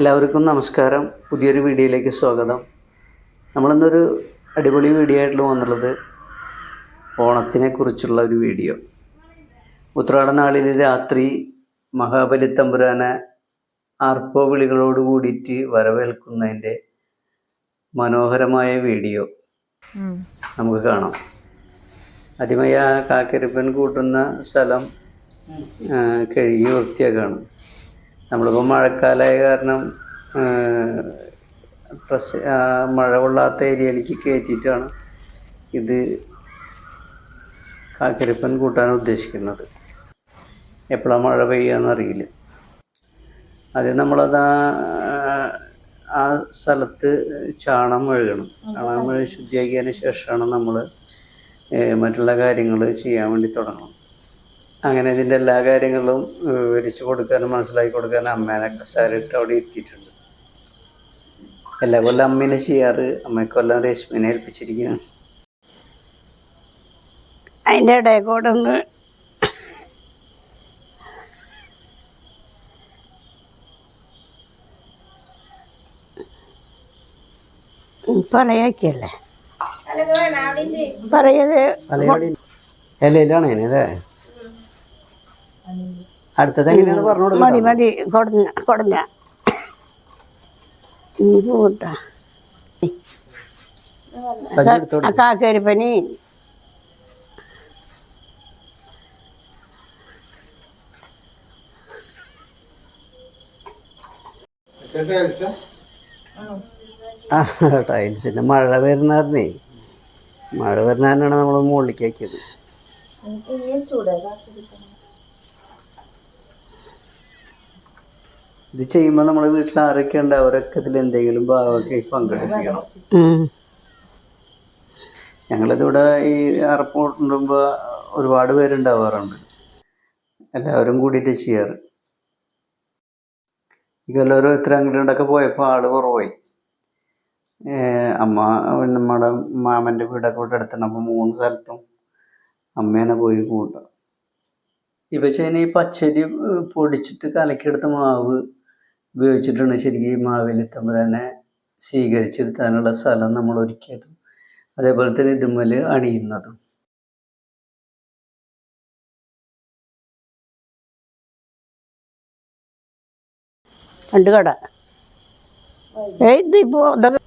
എല്ലാവർക്കും നമസ്കാരം. പുതിയൊരു വീഡിയോയിലേക്ക് സ്വാഗതം. നമ്മളിന്നൊരു അടിപൊളി വീഡിയോ ആയിട്ടുള്ള വന്നുള്ളത് ഓണത്തിനെ കുറിച്ചുള്ള ഒരു വീഡിയോ. ഉത്രാട നാളിൽ രാത്രി മഹാബലി തമ്പുരാനെ ആർപ്പോ വിളികളോട് കൂടിയിട്ട് വരവേൽക്കുന്നതിന്റെ മനോഹരമായ വീഡിയോ നമുക്ക് കാണാം. ആദ്യമായി ആ കാക്കരിപ്പൻ കൂട്ടുന്ന സ്ഥലം കഴുകി വൃത്തിയാക്കാണ്. നമ്മളിപ്പോൾ മഴക്കാലമായ കാരണം ഡ്രസ് മഴ കൊള്ളാത്ത ഏരിയയിലേക്ക് കയറ്റിയിട്ടാണ് ഇത് കാക്കരിപ്പൻ കൂട്ടാൻ ഉദ്ദേശിക്കുന്നത്. എപ്പോഴാണ് മഴ പെയ്യാന്നറിയില്ല അത് നമ്മളത് ആ- ആ സ്ഥലത്ത് ചാണം മെഴുകണം ചാണം മെഴുകി ശുദ്ധിയാക്കിയതിന് ശേഷമാണ് നമ്മൾ മറ്റുള്ള കാര്യങ്ങൾ ചെയ്യാൻ വേണ്ടി തുടങ്ങണം. അങ്ങനെ ഇതിന്റെ എല്ലാ കാര്യങ്ങളും വിവരിച്ചു കൊടുക്കാനും മനസ്സിലാക്കി കൊടുക്കാനും അമ്മേനെ കസാരിട്ട് അവിടെ എത്തിയിട്ടുണ്ട് എല്ലാ കൊല്ലം അമ്മേനെ ചെയ്യാറ് അമ്മയ്ക്കൊല്ലം രശ്മിനെ ഏൽപ്പിച്ചിരിക്കുകയാണ്. അതിന്റെ ഇടയിൽ കൂടെ ഒന്ന് പറയാക്കിയല്ലേ? പറയത് എല്ലയിലാണ് അതെ അടുത്തത് എങ്ങനെയാണ് പറഞ്ഞു മതി മതി. കൊടഞ്ഞ കൊടഞ്ഞ നീ പോട്ട. സജ്ജി എടുത്ത് കൊടുക്ക്. കാക്കരിപ്പനി. ആ ടൈൽസിന്റെ മഴ വരുന്നായിരുന്നേ മഴ വരുന്നതിനാണ് നമ്മൾ മുകളിലേക്ക് ആക്കിയത് ഇത് ചെയ്യുമ്പോൾ നമ്മുടെ വീട്ടിൽ ആരൊക്കെ ഉണ്ട് അവരൊക്കെ ഇതിൽ എന്തെങ്കിലും ഭാഗമൊക്കെ പങ്കെടുപ്പിക്കണം. ഞങ്ങളിതിവിടെ ഈ എയർപോർട്ടിടുമ്പോൾ ഒരുപാട് പേരുണ്ടാവാറുണ്ട്. എല്ലാവരും കൂടിയിട്ട് ചെയ്യാറ്. ഈ കൊല്ലം ഓരോരുത്തർ അങ്ങോട്ടൊക്കെ പോയപ്പോൾ ആൾ കുറവായി. അമ്മ നമ്മുടെ മാമന്റെ വീടൊക്കെ ഇവിടെ അടുത്താണ് അപ്പോൾ മൂന്ന് സ്ഥലത്തും അമ്മേനെ പോയി കൂട്ടാം. ഇപ്പം ചെയ്യുന്ന ഈ പച്ചരി പൊടിച്ചിട്ട് കലക്കിയെടുത്ത മാവ് ഉപയോഗിച്ചിട്ടാണ് ശരിക്കും ഈ മാവേലി തമ്പുരാനെ സ്വീകരിച്ചിരുത്താനുള്ള സ്ഥലം നമ്മൾ ഒരുക്കിയതും അതേപോലെ തന്നെ ഇതുമ്മൽ അണിയുന്നതും. രണ്ട് കട. ഏയ് ഇതിപ്പോ ഇതൊക്കെ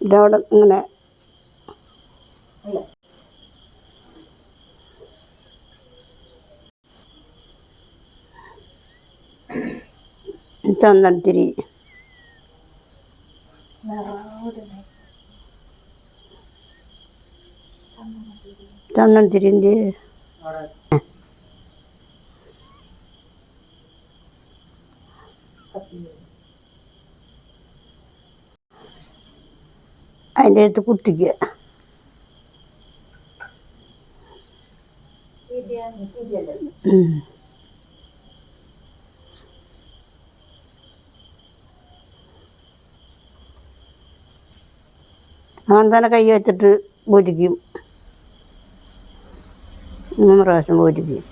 ഇതവിടെ ഇങ്ങനെ. ചന്ദനത്തിരി ചന്ദനത്തിരിന്റെ അതിന്റെ അടുത്ത് കുത്തിക്കുക ഉം. അങ്ങനെ തന്നെ കൈ വെച്ചിട്ട് പൂജിക്കും മൂന്ന് പ്രാവശ്യം പൂജിക്കും.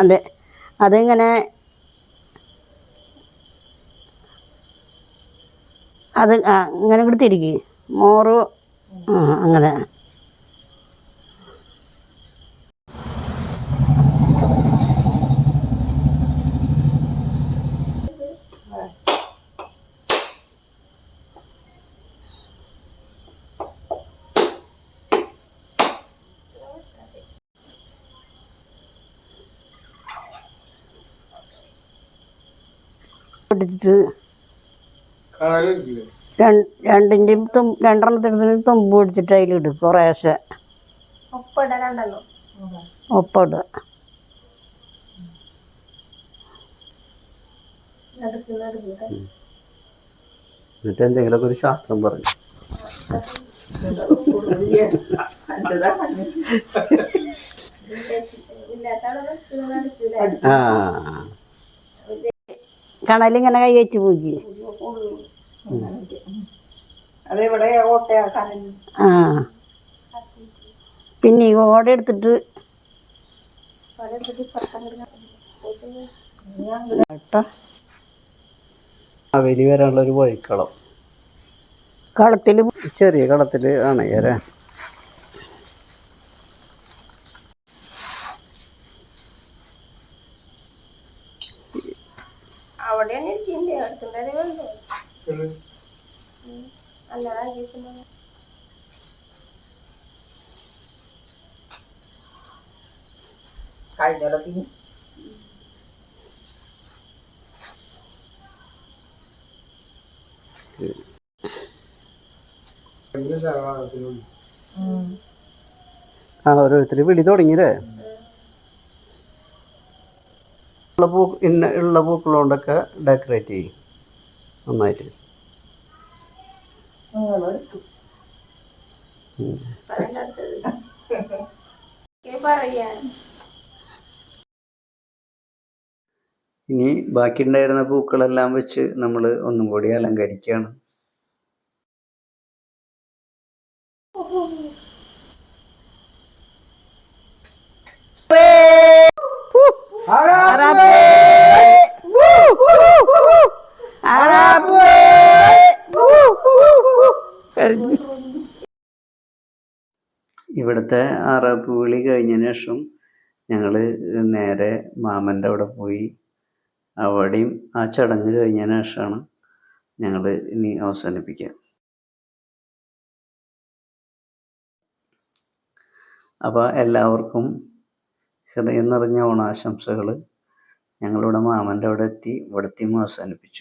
അതെ. അതിങ്ങനെ അത് ആ ഇങ്ങനെ കൊടുത്തിരിക്കും മോറ് അങ്ങനെ. പൊട്ടിച്ചിട്ട് രണ്ട് രണ്ടിന്റെയും തും രണ്ടെണ്ണത്തിന്റെ തുമ്പ് പിടിച്ചിട്ട് അതിലിടും കുറേശ്ശെ. ഒപ്പിടുക എന്നിട്ട് എന്തെങ്കിലുമൊക്കെ ഒരു ശാസ്ത്രം പറഞ്ഞു. ആ. കണലിങ്ങനെ കൈ വെച്ച് ഓട്ടയാക്കാൻ ആ. പിന്നെ ഈ ഓട എടുത്തിട്ട് വരാനുള്ള ഒരു വഴിക്കളം. കളത്തിൽ ചെറിയ കളത്തിൽ ആണ് ഏറെ കണ്ടോ അല്ലാതെ കഴിഞ്ഞോടത്തിന് ആ ഓരോരുത്തർ വിളി തുടങ്ങിയില്ലേ? ഉള്ള പൂ ഇന്ന ഉള്ള പൂക്കളോണ്ടൊക്കെ ഡെക്കറേറ്റ് ചെയ്യും. നന്നായിട്ട്. ഇനി ബാക്കിയുണ്ടായിരുന്ന പൂക്കളെല്ലാം വെച്ച് നമ്മൾ ഒന്നും കൂടി അലങ്കരിക്കുകയാണ്. ഇവിടുത്തെ ആറാപ്പ് വിളി കഴിഞ്ഞതിന് ശേഷം ഞങ്ങൾ നേരെ മാമന്റെ അവിടെ പോയി. അവിടെയും ആ ചടങ്ങ് കഴിഞ്ഞതിന് ശേഷമാണ് ഞങ്ങൾ ഇനി അവസാനിപ്പിക്കുക. അപ്പോൾ എല്ലാവർക്കും ഹൃദയം നിറഞ്ഞ ഓണാശംസകൾ ഞങ്ങളിവിടെ മാമന്റെ അവിടെ എത്തി ഇവിടുത്തെയും അവസാനിപ്പിച്ചു.